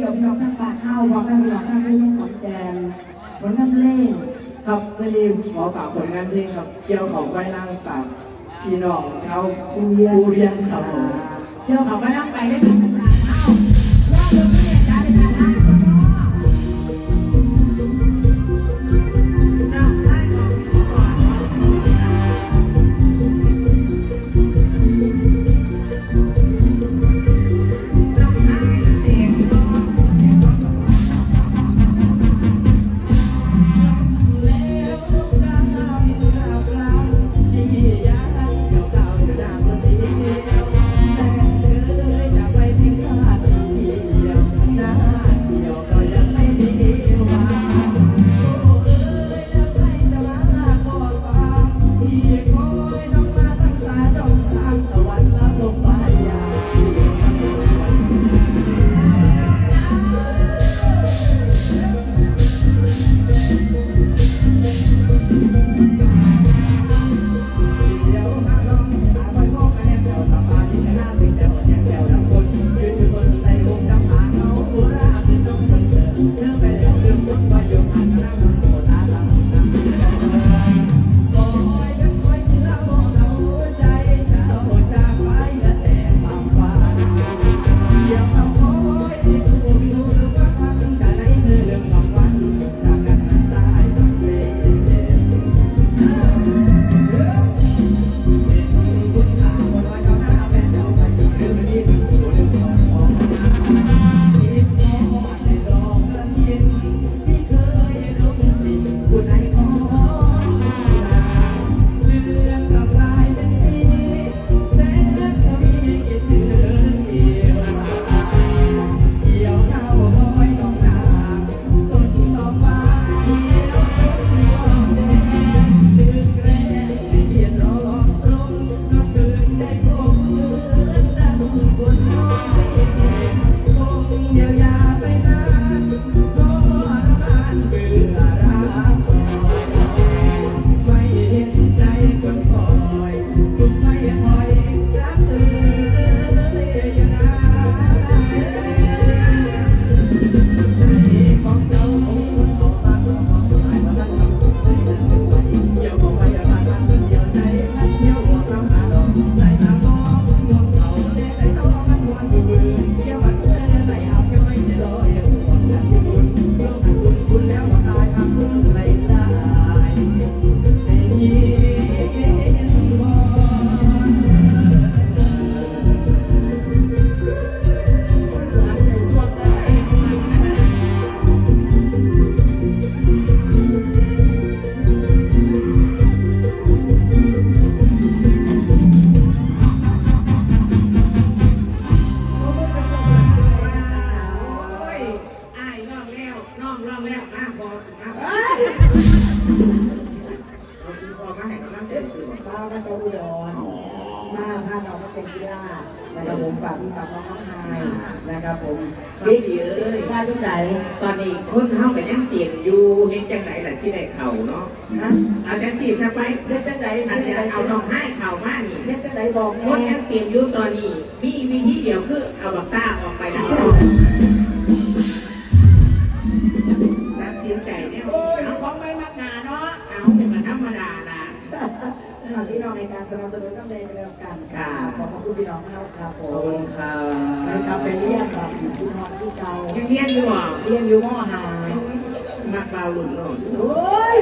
สียวพี่น้องทั้งปากเข้าบอกทั้งพี่น้องทั้งผู้ขอนแก่นผลน้ำเล่ครับไม่รีบขอฝากผลงานเพลงครับ เกี่ยวของไว้นั่งฝากพี่น้องชาปูเรียนผู้เรียนครับผมเกี่ยวของไว้นั่งไปได้กัน โพาน้องมาเต็มกีฬานะครับผมฝากพี่ฝากน้องน้องไฮนะครับผมพี่ดีเอ้ยมาที่ไหนตอนนี้คนเฮาก็ยังเปลี่ยนอยู่เฮ็ดจังไหนล่ะที่ได้เข่าเนาะฮะเอาจังสี่ซะไปเฮ็ดจังไหนอันนี้เอาน้องให้เข่ามานี่เฮ็ดจังไหนบอกคนแน่ยังเปลี่ยนอยู่ตอนนี้มีวิธีเดียวคือเอาบักต้าออกไปแล้ว ขณะที่น้องในการสนับสนุนน้องเดย์ไปแล้วกันค่ะขอบคุณพี่น้องครับครับผขอบคุมณครับนะครับไปเรียนแบบอยู่ที่นอนที่เก่ายังเรียนอยู่อะเรียนอยู่มหามักเบาหลุนเนาะโอ้ย